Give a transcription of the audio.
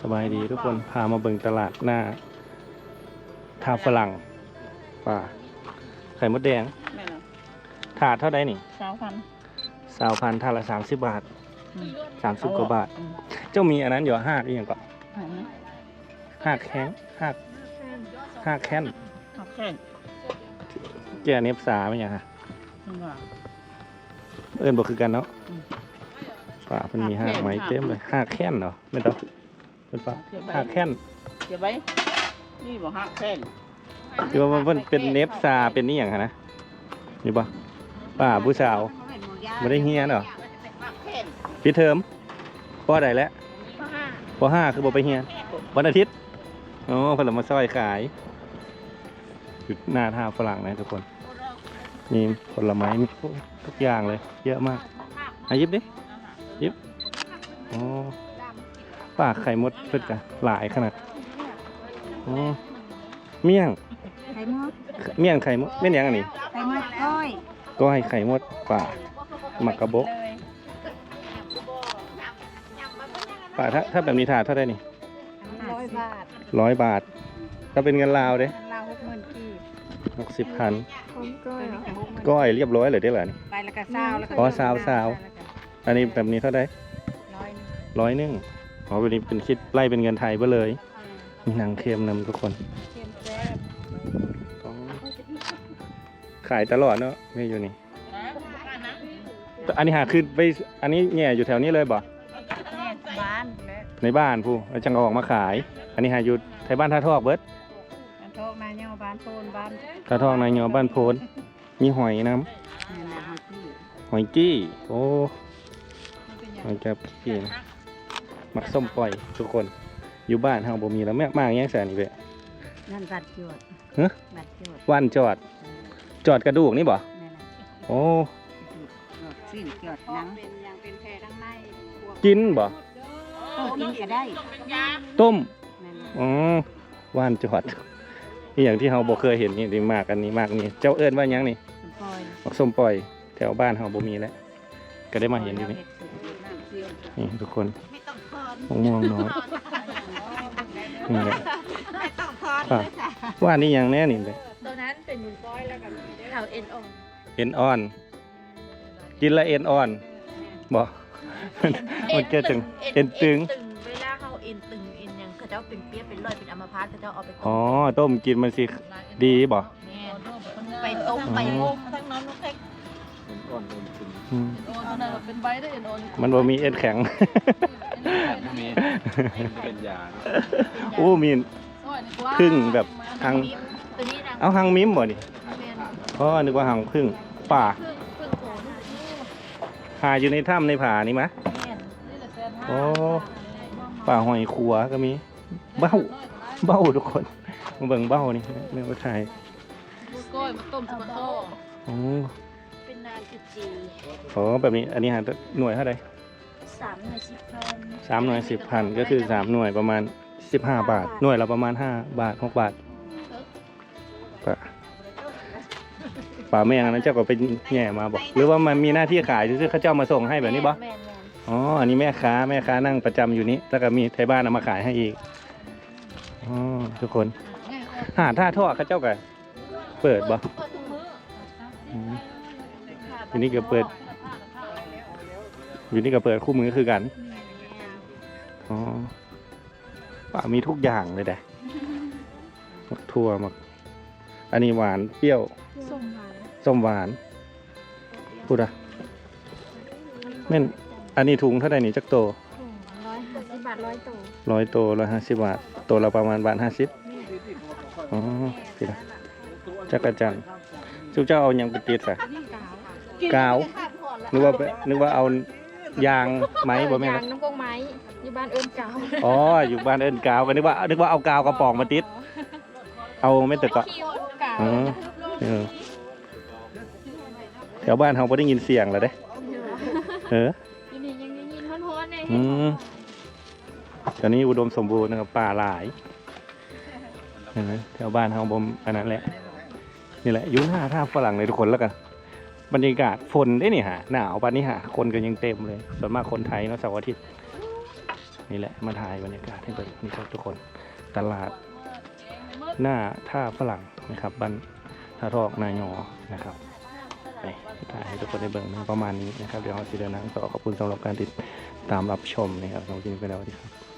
สบายดีทุกคนพามาเบิ่งตลาดหน้าท่าฝรั่งป่าไข่มดแดงแม่นถาดเท่าไดนี่สาวพันสาวพันถาดละสามสิบบาทสามสิบกว่าบาท เจ้ามีอันนั้นอยู่ห้าอีกอย่างก็ห้าแข้งห้าห้าแค้นขับแข่งแกเนฟสาไม่ยังฮะนี่ว่าเอิญบอกคือกันเนาะอืมป่ามันมีห้าห้าแข้งไม้เต็มเลยห้าแค้นเหรอไม่ต้อง เป็นป่าเก็บไว้ห้าแค้นเก็บไว้นี่บอกหักแข่งคือว่ามันเป็นเนฟซาเป็นนี่อย่างฮะนะนี่ปะป่าผู้สาวไม่ได้เฮียนเหรอหักแข่งพี่เทอมปอใดแล้วปอห้าคือบอกไปเฮียนวันอาทิตย์อ๋อผลไม้ซอยขายอยู่หน้าท่าฝรั่งนะทุกคนมีผลไม้มีทุกอย่างเลย เยอะมากอายิบดิยิบอ๋อ ป่าไข่มดเพิ่นกะหลายขนาดอ๋อเมี่ยงไข่มดเมี่ยงไข่มดเป็นหยังอันนี้ไข่มดก้อยก็ให้ไข่มดป่าหมักกระบกป่าถ้าถ้าแบบนี้ถาดเท่าได้นี่ร้อยบาทร้อยบาท ถ้าเป็นเงินลาวเด้เราหกหมื่นกีบหกสิบพันพร้อมก้อยเหรอก้อยเรียบร้อยเลยได้เหรอนี่ ไปแล้วก็ซาวแล้วก็อ๋อซาวซาว อันนี้แบบนี้เท่าไดร้อยหนึ่งร้อยหนึง อ๋อแบบนี้เป็นคิดไล่เป็นเงินไทยไปเลย มีหนังเค็มนำทุกคน เค็มแซ่บอ๋อขายตลอดเนาะไม่อยู่นี่อันนี้หาคือไป อันนี้แง่อยู่แถวนี้เลยบ่ แม่บ้านและในบ้านผู้แล้วจังเอาออกมาขาย อันนี้หาอยู่ไทยบ้านท่าทอกเบิดอันโทกนาเนาะบ้านโพนบ้านท่าทอกนายยอบ้านโพนมีหอยน้นี่นะฮะพี่ำหอยจี้ โอ้หอยกับจี้นะ มักส้มปล่อยทุกคน อยู่บ้านเฮาบ่มีแล้วแม่มากแย่งแสนอีกเลยนั่นบัตรจวดฮะบัตรจวดว่านจอด จอดกระดูกนี่บ่นั่นแหละโอ้จวดสิ้นจวดหนังเป็นยังเป็นแพรทั้งในกินบ่ต้มกินก็ได้ ต้มนั่นแหละอ๋อว่านจอดนี่อย่างที่เฮาบ่เคยเห็นนี่ดีมากอันนี้มากนี่เจ้าเอิ้นว่าหยังนี่คุณปอยมักส้มปล่อย แถวบ้านเฮาบ่มีแล้วก็ได้มาเห็นอยู่นี่ นี่ทุกคนมะม่วงน้อยนี่แหละค่ะว่านี่ยังแน่นี่เลยตัวนั้นเป็นหมูก้อยแล้วกันเท่าเอ็นอ่อนเอ็นอ่อน กินละเอ็นอ่อนบ่มันเกิดจึงเอ็นตึงเวลาเขาเอ็นตึงเอ็นหยังเขาเจ้าเป็นเปี๊ยะเป็นรอยเป็นอัมพาตเขาเจ้าเอาไปอ๋อต้มกินมันสิดีบ่แม่ไปต้มไปโมกทั้งนั้นลูกแท็ก อืมโอนนั่นเป็นใบได้โอนมันบ่มีเอ็นแข็งมีเป็นยาโอ้มีพึ่งแบบหาง ตัวนี้นะเอาหางมิมบ่นี่แม่นเพราะนึกว่าหางพึ่งป่าพึ่งพึ่งโขนหาอยู่ในถ้ำในผานี่มะ แม่นโอ้ ป่าหอยขัวก็มี เบ้า เบ้าทุกคนมาเบิ่งเบ้านี่เรื่องว่าไทยก้อยมาต้มสมโตโอ้ เป็นนาจุจีโหแบบนี้อันนี้หาหน่วยเท่าไหร่สามหน่วยสิบพันสามหน่วยสิบพันก็คือสามหน่วยประมาณสิบห้าบาท หน่วยละประมาณห้าบาทหกบาทป่าป่าแมงอันนั้นเจ้าก็ไปแง่มาบอก หรือว่ามันมีหน้าที่ขายซื่อๆเขาเจ้ามาส่งให้แบบนี้บ่แม่นแม่นอ๋ออันนี้แม่ค้าแม่ค้านั่งประจำอยู่นี้แล้วก็มีไทยบ้านเอามาขายให้อีกอ๋อทุกคนหาท่าท่อเขาเจ้าก็เปิดบ่ อืมอยู่นี่ก็เปิด อยู่นี่ก็เปิดคู่มือคือกัน อ๋อป่ามีทุกอย่างเลยแดะมักทั่วมัก อันนี้หวานเปรี้ยวส้มหวานส้มหวาน พูดอะแม่น อันนี้ถุงเท่าไหร่นี่จักโตร้อยห้าสิบบาทร้อยตัวร้อยโตร้อยห้าสิบบาท โตละประมาณบาทห้าสิบอ๋อพี่ละจักรจันทร์ชุบเจ้าเอาหยังไปติดสะ กาว นึกว่าไปนึกว่าเอายางไหมบ่แม่นยาเหรงอน้ำกงไม้อยู่บ้านเอิญเก่าอ๋ออยู่บ้านเอิ้นกาวก็นึกว่านึกว่าเอากาวกระป๋องมาติด เอาไม่ตึกก็ คิวเก่าอ๋อ เออแถวบ้านเขาไ่ได้ยินเสียงแล้วเด้ เออ อยู่นี่ยังได้ยินฮ้อนๆเลยอืม ตอนนี้อุดมสมบูรณ์นะครับป่าหลายเห็นไหมแถวบ้านเขาบมอันนั้นแหละ นี่แหละอยุ่หน้าท่าฝรั่งเลยทุกคนแล้วกัน บรรยากาศฝนได้นี่ฮะหนาวปานนี้ฮะคนก็ยังเต็มเลยส่วนมากคนไทยเนาะเสาร์อาทิตย์นี่แหละมาถ่ายบรรยากาศให้เบิ่งนี่ครับทุกคนตลาด หน้าท่าฝรั่งนะครับบ้านท่าทอกนายอนะครับไปถ่ายให้ทุกคนได้เบิ่งประมาณนี้นะครับเดี๋ยวเราจะเดินทางต่อขอบคุณสำหรับการติดตามรับชมนะครับสำหรับวันนี้ไปแล้วสวัสดีครับ